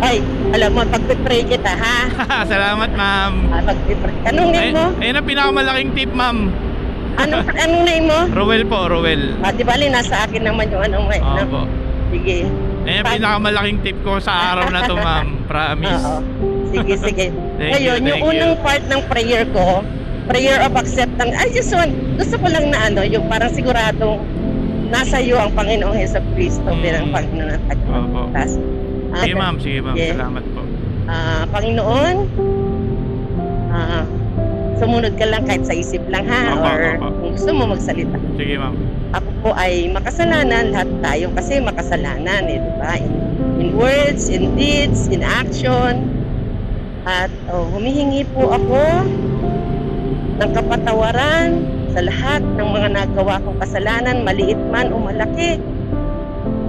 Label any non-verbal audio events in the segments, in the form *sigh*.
Ay, alam mo, pagpipray kita, ha? *laughs* Salamat, ma'am. Ah, pagpipray. Anong name Ay, mo? ayun ang pinakamalaking tip, ma'am. Anong, anong name mo? Rowel po, Rowel. Ah, di bali, nasa akin naman yung anong may. no? Opo. Sige. Ayun ang pinakamalaking tip ko sa araw na to, ma'am. *laughs* Promise. Oo. Sige, sige. *laughs* Thank Ngayon, you, yung thank unang you. part ng prayer ko, prayer of acceptance. I just want, gusto ko lang na ano, yung parang siguradong nasa iyo ang Panginoong Heso Kristo Mm. bilang Panginoon at Opo. Tagapagligtas. Sige, ma'am. Sige, ma'am. Yeah. Salamat po. Ah, Panginoon, ah, sumunod ka lang kahit sa isip lang ha, Opo, or opo. kung gusto mo magsalita. Sige, ma'am. Ako po ay makasalanan, lahat tayo kasi makasalanan, eh, di ba? In, in words, in deeds, in action. At oh, humihingi po ako ng kapatawaran sa lahat ng mga nagawa kong kasalanan, maliit man o malaki.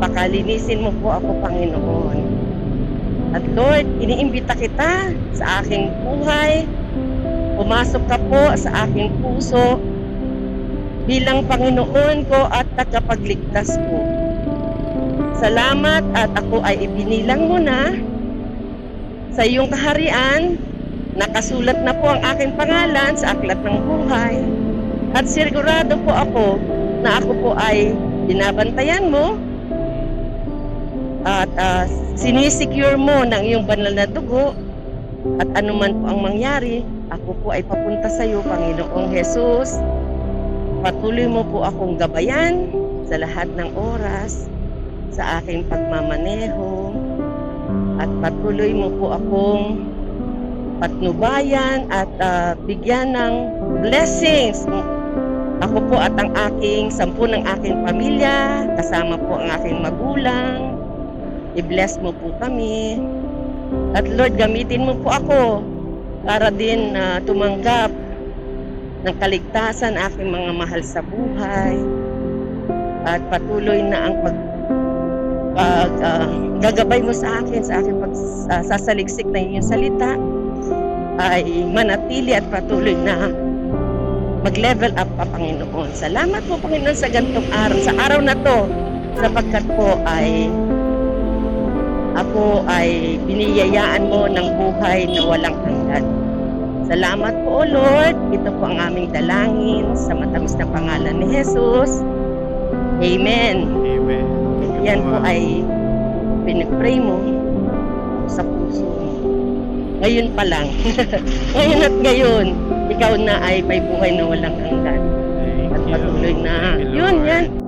Pakalinisin mo po ako, Panginoon. At Lord, iniimbita kita sa aking buhay. Pumasok ka po sa aking puso bilang Panginoon ko at tagapagligtas ko. Salamat at ako ay ibinilang mo na sa iyong kaharian. Nakasulat na po ang aking pangalan sa aklat ng buhay. At sigurado po ako na ako po ay binabantayan mo at ah, sinisecure mo ng iyong banal na dugo at anuman po ang mangyari, ako po ay papunta sa iyo, Panginoong Jesus. Patuloy mo po akong gabayan sa lahat ng oras sa aking pagmamaneho at patuloy mo po akong patnubayan at ah, bigyan ng blessings. Ako po at ang aking sampu ng aking pamilya, kasama po ang aking magulang. I-bless mo po kami. At Lord, gamitin mo po ako para din na tumanggap ng kaligtasan aking mga mahal sa buhay at patuloy na ang pag, pag ah, gagabay mo sa akin sa aking pagsasaliksik na iyong salita ay manatili at patuloy na mag-level up pa Panginoon. Salamat po Panginoon sa gantong araw, sa araw na to sapagkat po ay ako ay biniyayaan mo ng buhay na walang hanggan. Salamat po, O Lord. Ito po ang aming dalangin sa matamis na pangalan ni Jesus. Amen. Amen. Yan po ay pinipray mo sa puso mo. Ngayon pa lang. *laughs* ngayon at ngayon, ikaw na ay may buhay na walang hanggan. At patuloy na. Yun, yan.